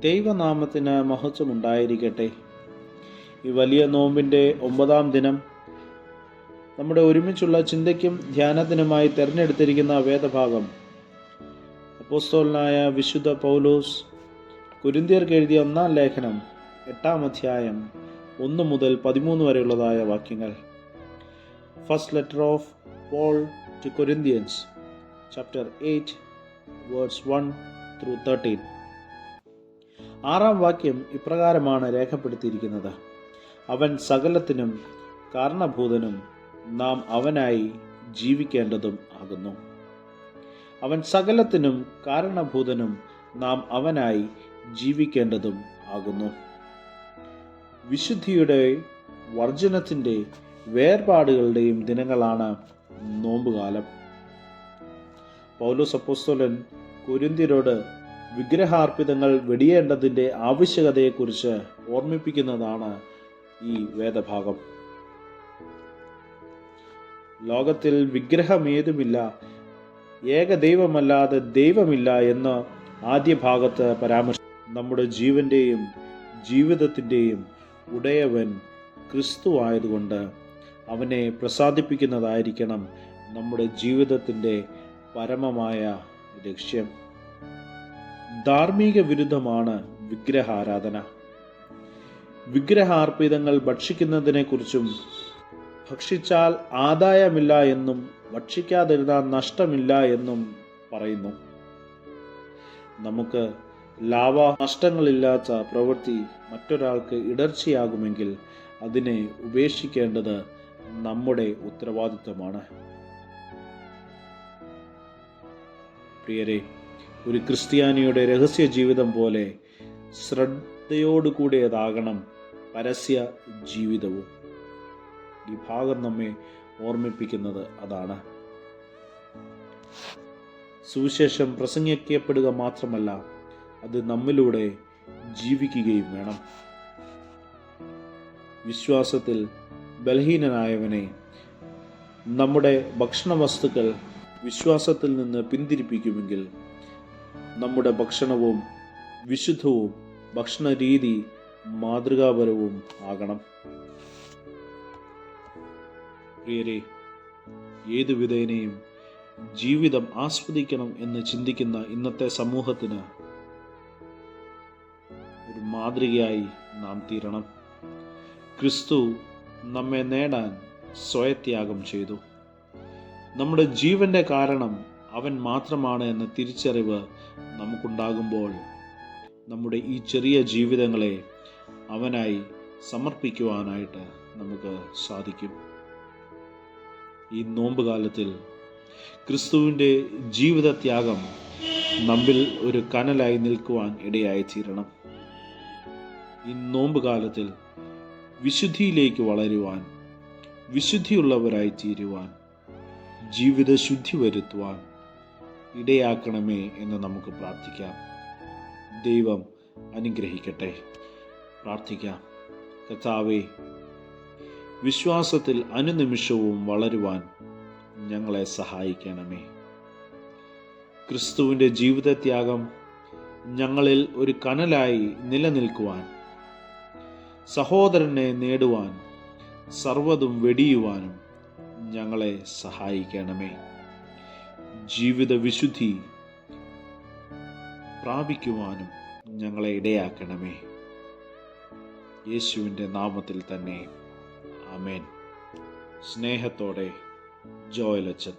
ദൈവനാമത്തിന് മഹത്വമുണ്ടായിരിക്കട്ടെ. ഈ വലിയ നോമ്പിന്റെ ഒമ്പതാം ദിനം നമ്മുടെ ഒരുമിച്ചുള്ള ചിന്തയ്ക്കും ധ്യാനത്തിനുമായി തിരഞ്ഞെടുത്തിരിക്കുന്ന വേദഭാഗം. അപ്പോസ്തോലനായ വിശുദ്ധ പൗലോസ് കുരിന്തിയർക്ക് എഴുതിയ ഒന്നാം ലേഖനം എട്ടാം അധ്യായം ഒന്ന് മുതൽ പതിമൂന്ന് വരെയുള്ളതായ വാക്യങ്ങൾ. First letter of Paul to Corinthians chapter eight words one through thirteen ആറാം വാക്യം ഇപ്രകാരമാണ് രേഖപ്പെടുത്തിയിരിക്കുന്നത്. അവൻ സകലത്തിനും കാരണഭൂതനും നാം അവനായി ജീവിക്കേണ്ടതും ആകുന്നു. അവൻ സകലത്തിനും കാരണഭൂതനും നാം അവനായി ജീവിക്കേണ്ടതും ആകുന്നു. വിശുദ്ധിയുടെ വർജനത്തിന്റെ വേർപാടുകളുടെയും ദിനങ്ങളാണ് നോമ്പുകാലം. പൗലോസ് അപ്പോസ്തോലൻ കുരിന്തിരോട് വിഗ്രഹാർപ്പിതങ്ങൾ വെടിയേണ്ടതിന്റെ ആവശ്യകതയെക്കുറിച്ച് ഓർമ്മിപ്പിക്കുന്നതാണ് ഈ വേദഭാഗം. ലോകത്തിൽ വിഗ്രഹമേതുമില്ല ഏകദൈവമല്ലാതെ ദൈവമില്ല എന്ന് ആദ്യ ഭാഗത്ത് പരാമർശം നമ്മുടെ ജീവന്റെയും ജീവിതത്തിന്റെയും ഉടയവൻ ക്രിസ്തു ആയതുകൊണ്ട് അവനെ പ്രസാദിപ്പിക്കുന്നതായിരിക്കണം നമ്മുടെ ജീവിതത്തിന്റെ പരമമായ ലക്ഷ്യം. ധാർമ്മിക വിരുദ്ധമാണ് വിഗ്രഹാരാധന. വിഗ്രഹാർപ്പിതങ്ങൾ ഭക്ഷിക്കുന്നതിനെക്കുറിച്ചും ഭക്ഷിച്ചാൽ ആദായമില്ല എന്നും ഭക്ഷിക്കാതിരുന്നാൽ നഷ്ടമില്ല എന്നും പറയുന്നു. നമുക്ക് ലാഭ നഷ്ടങ്ങളില്ലാത്ത പ്രവൃത്തി മറ്റൊരാൾക്ക് ഇടർച്ചയാകുമെങ്കിൽ അതിനെ ഉപേക്ഷിക്കേണ്ടത് നമ്മുടെ ഉത്തരവാദിത്വമാണ്. പ്രിയരെ ഒരു ക്രിസ്ത്യാനിയുടെ രഹസ്യ ജീവിതം പോലെ ശ്രദ്ധയോടുകൂടിയതാകണം പരസ്യ ജീവിതവും. ഈ ഭാഗം നമ്മെ ഓർമ്മിപ്പിക്കുന്നത് അതാണ്. സുവിശേഷം പ്രസംഗിക്കപ്പെടുക മാത്രമല്ല അത് നമ്മിലൂടെ ജീവിക്കുകയും വേണം. വിശ്വാസത്തിൽ ബലഹീനനായവനെ നമ്മുടെ ഭക്ഷണ വസ്തുക്കൾ വിശ്വാസത്തിൽ നിന്ന് പിന്തിരിപ്പിക്കുമെങ്കിൽ നമ്മുടെ ഭക്ഷണവും വിശുദ്ധവും ഭക്ഷണ രീതി മാതൃകാപരവും ആകണം. പ്രിയരെ ഏതു വിധേനയും ജീവിതം ആസ്വദിക്കണം എന്ന് ചിന്തിക്കുന്ന ഇന്നത്തെ സമൂഹത്തിന് ഒരു മാതൃകയായി നാം തീരണം. ക്രിസ്തു നമ്മെ നേടാൻ സ്വയത്യാഗം ചെയ്തു. നമ്മുടെ ജീവന്റെ കാരണം അവൻ മാത്രമാണ് എന്ന തിരിച്ചറിവ് നമുക്കുണ്ടാകുമ്പോൾ നമ്മുടെ ഈ ചെറിയ ജീവിതങ്ങളെ അവനായി സമർപ്പിക്കുവാനായിട്ട് നമുക്ക് സാധിക്കും. ഈ നോമ്പ് കാലത്തിൽ ക്രിസ്തുവിന്റെ ജീവിതത്യാഗം നമ്മിൽ ഒരു കനലായി നിൽക്കുവാൻ ഇടയായി തീരണം ഈ നോമ്പ് കാലത്തിൽ വിശുദ്ധിയിലേക്ക് വളരുവാൻ വിശുദ്ധിയുള്ളവരായി തീരുവാൻ ജീവിതശുദ്ധി വരുത്തുവാൻ ഇടയാക്കണമേ എന്ന് നമുക്ക് പ്രാർത്ഥിക്കാം. ദൈവം അനുഗ്രഹിക്കട്ടെ. പ്രാർത്ഥിക്കാം. കർത്താവേ വിശ്വാസത്തിൽ അനുനിമിഷവും വളരുവാൻ ഞങ്ങളെ സഹായിക്കണമേ. ക്രിസ്തുവിന്റെ ജീവിതത്യാഗം ഞങ്ങളിൽ ഒരു കനലായി നിലനിൽക്കുവാൻ സഹോദരനെ നേടുവാൻ സർവതും വെടിയുവാനും ഞങ്ങളെ സഹായിക്കണമേ. ജീവിത വിശുദ്ധി പ്രാപിക്കുവാനും ഞങ്ങളെ ഇടയാക്കണമേ. യേശുവിന്റെ നാമത്തിൽ തന്നെ. ആമേൻ. സ്നേഹത്തോടെ ജോയലച്ചൻ.